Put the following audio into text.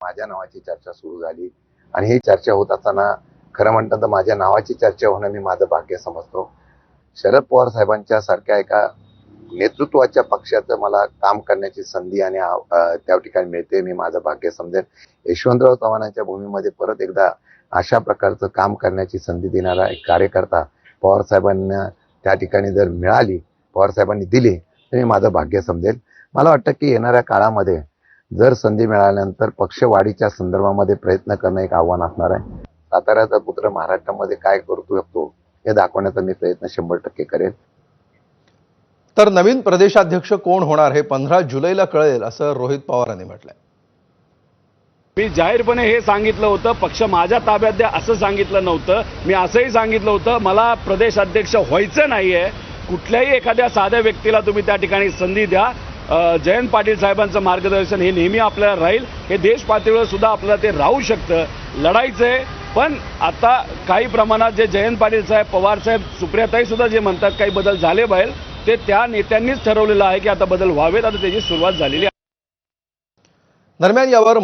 माझ्या नावाची चर्चा सुरू झाली. आणि ही चर्चा होत असताना खरं म्हणतात तर माझ्या नावाची चर्चा होणं मी माझं भाग्य समजतो. शरद पवार साहेबांच्या सारख्या एका नेतृत्वाच्या पक्षाचं मला काम करण्याची संधी आणि त्या ठिकाणी मिळते मी माझं भाग्य समजेन. यशवंतराव चव्हाणांच्या भूमीमध्ये परत एकदा अशा प्रकारचं काम करण्याची संधी देणारा एक कार्यकर्ता पवार साहेबांना त्या ठिकाणी जर मिळाली पवार साहेबांनी दिली तर मी माझं भाग्य समजेल मला वाटतं की येणाऱ्या काळामध्ये जर संधी मिळाल्यानंतर पक्षवाढीच्या संदर्भामध्ये प्रयत्न करणं एक आव्हान असणार आहे. साताऱ्याचा पुत्र महाराष्ट्रामध्ये काय करू शकतो हे दाखवण्याचा मी प्रयत्न शंभर टक्के करेन. तर नवीन प्रदेशाध्यक्ष कोण होणार हे पंधरा जुलैला कळेल असं रोहित पवारांनी म्हटलंय. मी जाहीरपणे हे सांगितलं होतं पक्ष माझ्या ताब्यात द्या असं सांगितलं नव्हतं. मी असंही सांगितलं होतं मला प्रदेश अध्यक्ष व्हायचं नाहीये. कुठल्याही एखाद्या साध्या व्यक्तीला तुम्ही त्या ठिकाणी संधी द्या. जयंत पाटील साहेबांचं मार्गदर्शन हे नेहमी आपल्याला राहील. हे देश पातळीवर सुद्धा आपल्याला ते राहू शकतं. लढायचंय पण आता काही प्रमाणात जे जयंत पाटील साहेब पवार साहेब सुप्रियाताई सुद्धा जे म्हणतात काही बदल झाले बाहेर ते त्या नेत्यांनीच ठरवलेलं आहे की आता बदल व्हावेत. आता त्याची सुरुवात झालेली आहे. दरम्यान यावर